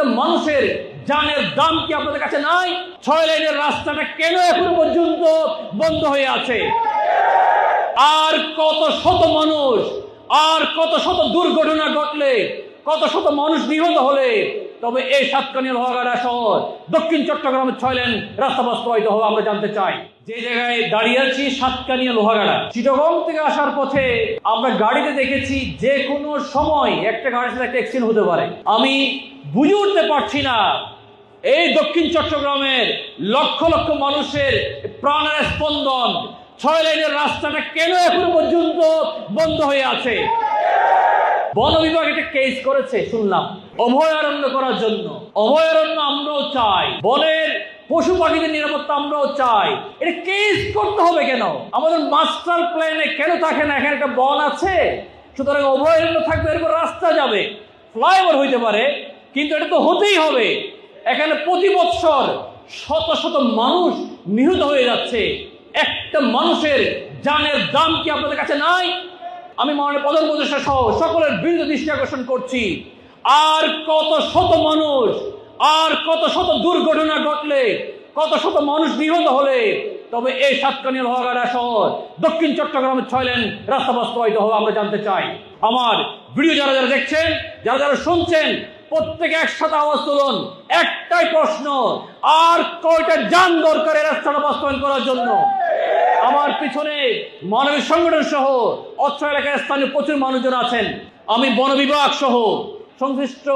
একটা মানুষের জানের দাম কি আপনাদের কাছে নাই? ছয় লাইনের রাস্তাটা কেন এখনও পর্যন্ত বন্ধ হয়ে আছে? আর কত শত মানুষ, আর কত শত দুর্ঘটনা ঘটলে, কত শত মানুষ নিহত হলে তবে এই সাতকানীয় লোহাগাড়া শহর দক্ষিণ চট্টগ্রামের ছয় লেন রাস্তা বাস্তবায়িত হবে আমরা জানতে চাই। যে জায়গায় দাঁড়িয়ে আছি সাতকানীয় লোহাগাড়া, চিটগং থেকে আসার পথে আমরা গাড়িতে দেখেছি যে কোনো সময় একটা গাড়ির সাথে একটা অ্যাক্সিডেন্ট হতে পারে। আমি বুঝে উঠতে পারছি না, এই দক্ষিণ চট্টগ্রামের লক্ষ লক্ষ মানুষের প্রাণের স্পন্দন ছয় লাইনের রাস্তাটা কেন এখনও পর্যন্ত বন্ধ হয়ে আছে? বন বিভাগ একটা কেস করেছে, শুনলাম। অভয়ারণ্য করার জন্য। অভয়ারণ্য আমরাও চাই। বনের পশু পাখিদের নিরাপত্তা আমরাও চাই। এটা কেস করতে হবে কেন? আমাদের মাস্টার প্ল্যানে কেন থাকে না, এখানে একটা বন আছে? সুতরাং অভয়ারণ্য থাকবে, এরপর রাস্তা যাবে। ফ্লাইওভার হইতে পারে, কিন্তু এটা তো হতেই হবে। এখানে প্রতি বৎসর শত শত মানুষ নিহত হয়ে যাচ্ছে। একটা মানুষের জানের দাম কি আপনাদের কাছে নাই? আমি মাননীয় প্রধান উপদেষ্টা সহ সকলের বিরুদ্ধে দৃষ্টি আকর্ষণ করছি। আর কত শত মানুষ, আর কত শত দুর্ঘটনা ঘটলে, কত শত মানুষ নিহত হলে, তবে এই সাতকানীয় লোহাগাড়া শহর, দক্ষিণ চট্টগ্রামের ছয় লেন রাস্তা বাস্তবায়িত হবে, আমরা জানতে চাই। আমার ভিডিও যারা যারা দেখছেন, যারা যারা শুনছেন, প্রত্যেকে একসাথে আওয়াজ তুলুন। একটাই প্রশ্ন, আর কয়টা যান দরকার এই রাস্তাটা বাস্তবায়ন করার জন্য? আমার পিছনে মানবিক সংগঠন সহ অত্র এলাকার স্থানীয় প্রচুর মানুষজন আছেন। আমি বন বিভাগ সহ সংশ্লিষ্ট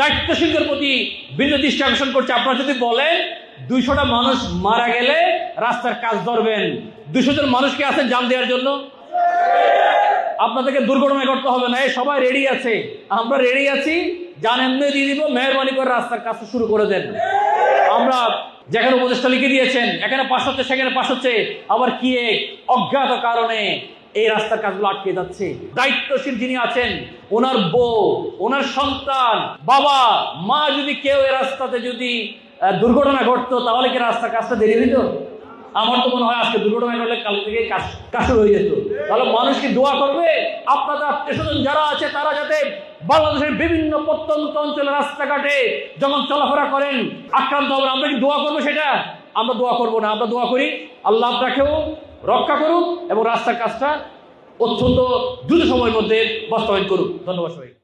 দায়িত্বশীলদের প্রতি বিন্দু দৃষ্টি আকর্ষণ করছি। আপনারা যদি বলেন দুইশোটা মানুষ মারা গেলে রাস্তার কাজ ধরবেন, দুইশো জন মানুষ কি আছেন জান দেওয়ার জন্য? আপনাদেরকে দুর্ঘটনা করতে হবে না, এই সবাই রেডি আছে। আমরা রেডি আছি, জান এমনি দিয়ে দিব, মেহরবানি করে রাস্তার কাজটা শুরু করে দেন। আমরা যেখানে উপদেষ্টা লিখে দিয়েছেন, এখানে পাশ হচ্ছে, সেখানে পাশ হচ্ছে, আবার কি এক অজ্ঞাত কারণে এই রাস্তার কাজগুলো আটকে যাচ্ছে। দায়িত্বশীল যিনি আছেন, ওনার বউ, ওনার সন্তান, বাবা, মা যদি কেউ এই রাস্তাতে যদি দুর্ঘটনা ঘটতো, তাহলে কি রাস্তার কাজটা দেরি হইতো? আমার তো মনে হয় আজকে দুর্ঘটনা ঘটলে কাল থেকে কাজ হয়ে যেত। তাহলে মানুষ কি দোয়া করবে? আপনাদের আত্মীয় স্বজন যারা আছে, তারা যাতে বাংলাদেশের বিভিন্ন প্রত্যন্ত অঞ্চলের রাস্তাঘাটে যখন চলাফেরা করেন, আক্রান্ত হবেন, আমরা কি দোয়া করব সেটা? আমরা দোয়া করব না, আমরা দোয়া করি, আল্লাহ আপনাকেও রক্ষা করুক এবং রাস্তার কাজটা অত্যন্ত দ্রুত সময়ের মধ্যে বাস্তবায়ন করুক। ধন্যবাদ সবাই